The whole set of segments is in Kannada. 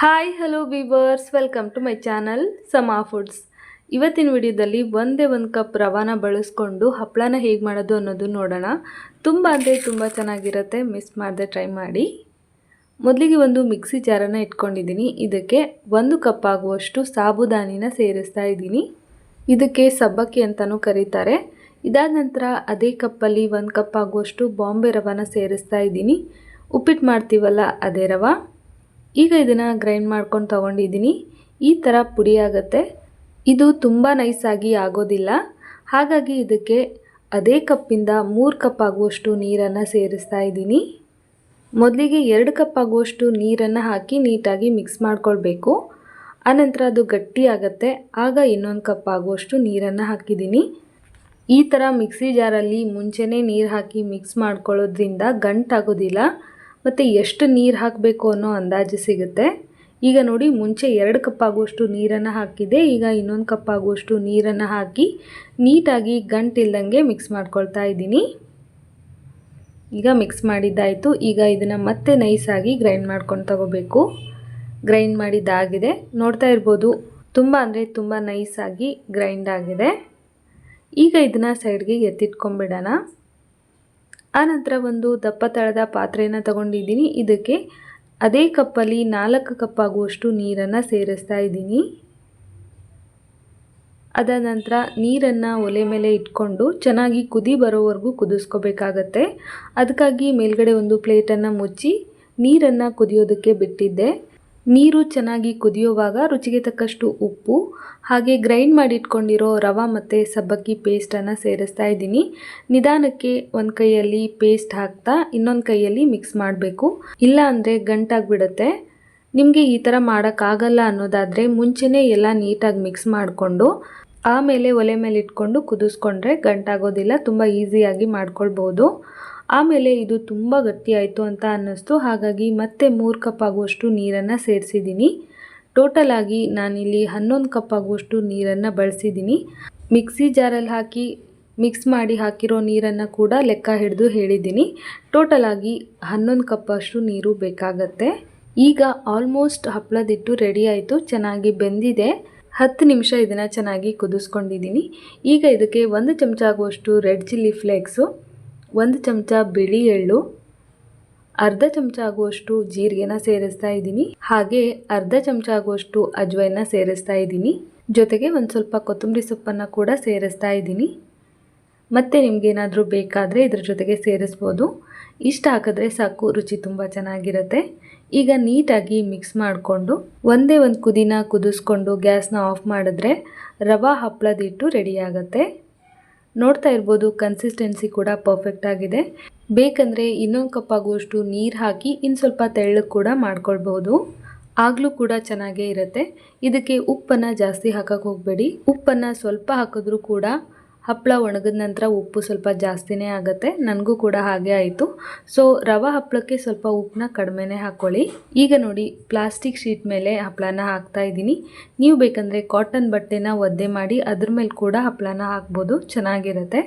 Hi hello viewers welcome to my channel Sama foods ಇವತ್ತಿನ ವಿಡಿಯೋದಲ್ಲಿ ಒಂದೇ ಒಂದು ಕಪ್ ರವಾನ ಬಳಸ್ಕೊಂಡು ಹಪ್ಪಳನ ಹೇಗೆ ಮಾಡೋದು ಅನ್ನೋದು ನೋಡೋಣ. ತುಂಬ ಅಂದರೆ ತುಂಬ ಚೆನ್ನಾಗಿರುತ್ತೆ. ಮಿಸ್ ಮಾಡದೆ ಟ್ರೈ ಮಾಡಿ. ಮೊದಲಿಗೆ ಒಂದು ಮಿಕ್ಸಿ ಜಾರನ್ನು ಇಟ್ಕೊಂಡಿದ್ದೀನಿ. ಇದಕ್ಕೆ ಒಂದು ಕಪ್ ಆಗುವಷ್ಟು ಸಾಬುದಾನಿನ ಸೇರಿಸ್ತಾ ಇದ್ದೀನಿ. ಇದಕ್ಕೆ ಸಬ್ಬಕ್ಕಿ ಅಂತಲೂ ಕರೀತಾರೆ. ಇದಾದ ನಂತರ ಅದೇ ಕಪ್ಪಲ್ಲಿ ಒಂದು ಕಪ್ ಆಗುವಷ್ಟು ಬಾಂಬೆ ರವಾನ ಸೇರಿಸ್ತಾ ಇದ್ದೀನಿ. ಉಪ್ಪಿಟ್ಟು ಮಾಡ್ತೀವಲ್ಲ ಅದೇ ರವ. ಈಗ ಇದನ್ನು ಗ್ರೈಂಡ್ ಮಾಡ್ಕೊಂಡು ತೊಗೊಂಡಿದ್ದೀನಿ ಈ ಥರ ಪುಡಿ ಆಗುತ್ತೆ. ಇದು ತುಂಬ ನೈಸಾಗಿ ಆಗೋದಿಲ್ಲ. ಹಾಗಾಗಿ ಇದಕ್ಕೆ ಅದೇ ಕಪ್ಪಿಂದ ಮೂರು ಕಪ್ ಆಗುವಷ್ಟು ನೀರನ್ನು ಸೇರಿಸ್ತಾ ಇದ್ದೀನಿ ಮೊದಲಿಗೆ ಎರಡು ಕಪ್ ಆಗುವಷ್ಟು ನೀರನ್ನು ಹಾಕಿ ನೀಟಾಗಿ ಮಿಕ್ಸ್ ಮಾಡ್ಕೊಳ್ಬೇಕು. ಆನಂತರ ಅದು ಗಟ್ಟಿ ಆಗುತ್ತೆ. ಆಗ ಇನ್ನೊಂದು ಕಪ್ ಆಗುವಷ್ಟು ನೀರನ್ನು ಹಾಕಿದ್ದೀನಿ ಈ ಥರ ಮಿಕ್ಸಿ ಜಾರಲ್ಲಿ ಮುಂಚೆನೇ ನೀರು ಹಾಕಿ ಮಿಕ್ಸ್ ಮಾಡ್ಕೊಳ್ಳೋದ್ರಿಂದ ಗಂಟಾಗೋದಿಲ್ಲ. ಮತ್ತು ಎಷ್ಟು ನೀರು ಹಾಕಬೇಕು ಅನ್ನೋ ಅಂದಾಜು ಸಿಗುತ್ತೆ. ಈಗ ನೋಡಿ, ಮುಂಚೆ ಎರಡು ಕಪ್ ಆಗುವಷ್ಟು ನೀರನ್ನು ಹಾಕಿದೆ ಈಗ ಇನ್ನೊಂದು ಕಪ್ ಆಗುವಷ್ಟು ನೀರನ್ನು ಹಾಕಿ ನೀಟಾಗಿ ಗಂಟಿಲ್ದಂಗೆ ಮಿಕ್ಸ್ ಮಾಡ್ಕೊಳ್ತಾ ಇದ್ದೀನಿ. ಈಗ ಮಿಕ್ಸ್ ಮಾಡಿದ್ದಾಯಿತು. ಈಗ ಇದನ್ನು ಮತ್ತೆ ನೈಸಾಗಿ ಗ್ರೈಂಡ್ ಮಾಡ್ಕೊಂಡು ತಗೋಬೇಕು. ಗ್ರೈಂಡ್ ಮಾಡಿದ್ದಾಗಿದೆ ನೋಡ್ತಾ ಇರ್ಬೋದು, ತುಂಬ ಅಂದರೆ ತುಂಬ ನೈಸಾಗಿ ಗ್ರೈಂಡ್ ಆಗಿದೆ. ಈಗ ಇದನ್ನು ಸೈಡ್ಗೆ ಎತ್ತಿಟ್ಕೊಂಬಿಡೋಣ ಆನಂತರ ಒಂದು ದಪ್ಪ ತಳದ ಪಾತ್ರೆಯನ್ನು ತಗೊಂಡಿದ್ದೀನಿ. ಇದಕ್ಕೆ ಅದೇ ಕಪ್ಪಲ್ಲಿ ನಾಲ್ಕು ಕಪ್ ಆಗುವಷ್ಟು ನೀರನ್ನು ಸೇರಿಸ್ತಾ ಇದ್ದೀನಿ. ಅದಾದ ನಂತರ ನೀರನ್ನು ಒಲೆ ಮೇಲೆ ಇಟ್ಕೊಂಡು ಚೆನ್ನಾಗಿ ಕುದಿ ಬರೋವರೆಗೂ ಕುದಿಸ್ಕೋಬೇಕಾಗತ್ತೆ. ಅದಕ್ಕಾಗಿ ಮೇಲ್ಗಡೆ ಒಂದು ಪ್ಲೇಟನ್ನು ಮುಚ್ಚಿ ನೀರನ್ನು ಕುದಿಯೋದಕ್ಕೆ ಬಿಟ್ಟಿದ್ದೆ. ನೀರು ಚೆನ್ನಾಗಿ ಕುದಿಯುವಾಗ ರುಚಿಗೆ ತಕ್ಕಷ್ಟು ಉಪ್ಪು, ಹಾಗೆ ಗ್ರೈಂಡ್ ಮಾಡಿ ಇಟ್ಕೊಂಡಿರೋ ರವೆ ಮತ್ತು ಸಬ್ಬಕ್ಕಿ ಪೇಸ್ಟನ್ನು ಸೇರಿಸ್ತಾ ಇದ್ದೀನಿ. ನಿಧಾನಕ್ಕೆ ಒಂದು ಕೈಯಲ್ಲಿ ಪೇಸ್ಟ್ ಹಾಕ್ತಾ ಇನ್ನೊಂದು ಕೈಯಲ್ಲಿ ಮಿಕ್ಸ್ ಮಾಡಬೇಕು. ಇಲ್ಲ ಅಂದರೆ ಗಂಟಾಗಿಬಿಡುತ್ತೆ. ನಿಮಗೆ ಈ ಥರ ಮಾಡೋಕ್ಕಾಗಲ್ಲ ಅನ್ನೋದಾದರೆ ಮುಂಚೆನೇ ಎಲ್ಲ ನೀಟಾಗಿ ಮಿಕ್ಸ್ ಮಾಡಿಕೊಂಡು ಆಮೇಲೆ ಒಲೆ ಮೇಲೆ ಇಟ್ಕೊಂಡು ಕುದಿಸ್ಕೊಂಡ್ರೆ ಗಂಟಾಗೋದಿಲ್ಲ, ತುಂಬ ಈಸಿಯಾಗಿ ಮಾಡ್ಕೊಳ್ಬೋದು. ಆಮೇಲೆ ಇದು ತುಂಬ ಗಟ್ಟಿ ಆಯಿತು ಅಂತ ಅನ್ನಿಸ್ತು. ಹಾಗಾಗಿ ಮತ್ತೆ ಮೂರು ಕಪ್ ಆಗುವಷ್ಟು ನೀರನ್ನು ಸೇರಿಸಿದ್ದೀನಿ. ಟೋಟಲ್ ಆಗಿ ನಾನಿಲ್ಲಿ ಹನ್ನೊಂದು ಕಪ್ ಆಗುವಷ್ಟು ನೀರನ್ನು ಬಳಸಿದ್ದೀನಿ. ಮಿಕ್ಸಿ ಜಾರಲ್ಲಿ ಹಾಕಿ ಮಿಕ್ಸ್ ಮಾಡಿ ಹಾಕಿರೋ ನೀರನ್ನು ಕೂಡ ಲೆಕ್ಕ ಹಿಡಿದು ಹೇಳಿದ್ದೀನಿ. ಟೋಟಲ್ ಆಗಿ ಹನ್ನೊಂದು ಕಪ್ ಅಷ್ಟು ನೀರು ಬೇಕಾಗತ್ತೆ. ಈಗ ಆಲ್ಮೋಸ್ಟ್ ಹಪ್ಪಳದಿಟ್ಟು ರೆಡಿ ಆಯಿತು, ಚೆನ್ನಾಗಿ ಬೆಂದಿದೆ. ಹತ್ತು ನಿಮಿಷ ಇದನ್ನು ಚೆನ್ನಾಗಿ ಕುದಿಸ್ಕೊಂಡಿದ್ದೀನಿ. ಈಗ ಇದಕ್ಕೆ ಒಂದು ಚಮಚ ಆಗುವಷ್ಟು ರೆಡ್ ಚಿಲ್ಲಿ ಫ್ಲೇಕ್ಸು, ಒಂದು ಚಮಚ ಬಿಳಿ ಎಳ್ಳು, ಅರ್ಧ ಚಮಚ ಆಗುವಷ್ಟು ಜೀರಿಗೆನ ಸೇರಿಸ್ತಾ ಇದ್ದೀನಿ. ಹಾಗೆ ಅರ್ಧ ಚಮಚ ಆಗುವಷ್ಟು ಅಜ್ವೈನ ಸೇರಿಸ್ತಾ ಇದ್ದೀನಿ. ಜೊತೆಗೆ ಒಂದು ಸ್ವಲ್ಪ ಕೊತ್ತಂಬರಿ ಸೊಪ್ಪನ್ನು ಕೂಡ ಸೇರಿಸ್ತಾ ಇದ್ದೀನಿ. ಮತ್ತು ನಿಮಗೇನಾದರೂ ಬೇಕಾದರೆ ಇದ್ರ ಜೊತೆಗೆ ಸೇರಿಸ್ಬೋದು. ಇಷ್ಟ ಹಾಕಿದ್ರೆ ಸಾಕು, ರುಚಿ ತುಂಬ ಚೆನ್ನಾಗಿರುತ್ತೆ. ಈಗ ನೀಟಾಗಿ ಮಿಕ್ಸ್ ಮಾಡಿಕೊಂಡು ಒಂದೇ ಒಂದು ಕುದಿನ ಕುದಿಸ್ಕೊಂಡು ಗ್ಯಾಸ್ನ ಆಫ್ ಮಾಡಿದ್ರೆ ರವಾ ಹಪ್ಪಳದಿಟ್ಟು ರೆಡಿ ಆಗುತ್ತೆ. ನೋಡ್ತಾ ಇರ್ಬೋದು ಕನ್ಸಿಸ್ಟೆನ್ಸಿ ಕೂಡ ಪರ್ಫೆಕ್ಟ್ ಆಗಿದೆ. ಬೇಕಂದರೆ ಇನ್ನೊಂದು ಕಪ್ ಆಗುವಷ್ಟು ನೀರು ಹಾಕಿ ಇನ್ನು ಸ್ವಲ್ಪ ತೆಳ್ಳಗೆ ಕೂಡ ಮಾಡ್ಕೊಳ್ಬೋದು ಆಗಲೂ ಕೂಡ ಚೆನ್ನಾಗೇ ಇರುತ್ತೆ. ಇದಕ್ಕೆ ಉಪ್ಪನ್ನು ಜಾಸ್ತಿ ಹಾಕಕ್ಕೆ ಹೋಗಬೇಡಿ. ಉಪ್ಪನ್ನು ಸ್ವಲ್ಪ ಹಾಕಿದ್ರೂ ಕೂಡ ಹಪ್ಪಳ ಒಣಗಿದ ನಂತರ ಉಪ್ಪು ಸ್ವಲ್ಪ ಜಾಸ್ತಿನೇ ಆಗುತ್ತೆ. ನನಗೂ ಕೂಡ ಹಾಗೆ ಆಯಿತು. ಸೊ ರವೆ ಹಪ್ಪಳಕ್ಕೆ ಸ್ವಲ್ಪ ಉಪ್ಪನ್ನ ಕಡಿಮೆನೇ ಹಾಕ್ಕೊಳ್ಳಿ ಈಗ ನೋಡಿ, ಪ್ಲಾಸ್ಟಿಕ್ ಶೀಟ್ ಮೇಲೆ ಹಪ್ಪಳನ ಹಾಕ್ತಾ ಇದ್ದೀನಿ. ನೀವು ಬೇಕಂದರೆ ಕಾಟನ್ ಬಟ್ಟೆನ ಒದ್ದೆ ಮಾಡಿ ಅದ್ರ ಮೇಲೆ ಕೂಡ ಹಪ್ಪಳನ ಹಾಕ್ಬೋದು. ಚೆನ್ನಾಗಿರುತ್ತೆ.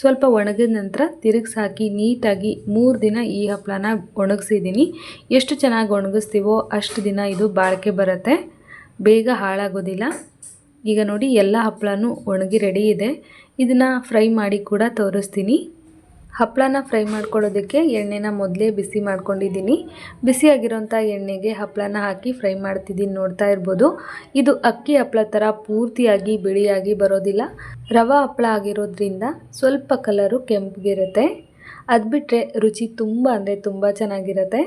ಸ್ವಲ್ಪ ಒಣಗಿದ ನಂತರ ತಿರುಗಿಸಿ ಹಾಕಿ ನೀಟಾಗಿ ಮೂರು ದಿನ ಈ ಹಪ್ಪಳನ ಒಣಗಿಸಿದ್ದೀನಿ. ಎಷ್ಟು ಚೆನ್ನಾಗಿ ಒಣಗಿಸ್ತೀವೋ ಅಷ್ಟು ದಿನ ಇದು ಬಾಳಿಕೆ ಬರುತ್ತೆ. ಬೇಗ ಹಾಳಾಗೋದಿಲ್ಲ. ಈಗ ನೋಡಿ ಎಲ್ಲ ಹಪ್ಪಳನೂ ಒಣಗಿ ರೆಡಿ ಇದೆ. ಇದನ್ನು ಫ್ರೈ ಮಾಡಿ ಕೂಡ ತೋರಿಸ್ತೀನಿ. ಹಪ್ಪಳನ ಫ್ರೈ ಮಾಡ್ಕೊಳ್ಳೋದಕ್ಕೆ ಎಣ್ಣೆನ ಮೊದಲೇ ಬಿಸಿ ಮಾಡ್ಕೊಂಡಿದ್ದೀನಿ. ಬಿಸಿಯಾಗಿರೋಂಥ ಎಣ್ಣೆಗೆ ಹಪ್ಪಳನ ಹಾಕಿ ಫ್ರೈ ಮಾಡ್ತಿದ್ದೀನಿ ನೋಡ್ತಾ ಇರ್ಬೋದು. ಇದು ಅಕ್ಕಿ ಹಪ್ಪಳ ಥರ ಪೂರ್ತಿಯಾಗಿ ಬಿಳಿಯಾಗಿ ಬರೋದಿಲ್ಲ. ರವೆ ಹಪ್ಪಳ ಆಗಿರೋದ್ರಿಂದ ಸ್ವಲ್ಪ ಕಲರು ಕೆಂಪಗಿರುತ್ತೆ. ಅದು ಬಿಟ್ಟರೆ ರುಚಿ ತುಂಬ ಅಂದರೆ ತುಂಬ ಚೆನ್ನಾಗಿರುತ್ತೆ.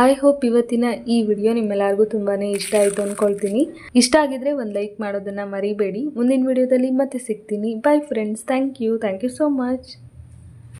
ಐ ಹೋಪ್ ಇವತ್ತಿನ ಈ ವಿಡಿಯೋ ನಿಮ್ಮೆಲ್ಲರಿಗೂ ತುಂಬಾ ಇಷ್ಟ ಆಯಿತು ಅಂದ್ಕೊಳ್ತೀನಿ ಇಷ್ಟ ಆಗಿದ್ರೆ ಒಂದು ಲೈಕ್ ಮಾಡೋದನ್ನು ಮರಿಬೇಡಿ. ಮುಂದಿನ ವಿಡಿಯೋದಲ್ಲಿ ಮತ್ತೆ ಸಿಗ್ತೀನಿ. Bye friends thank you thank you so much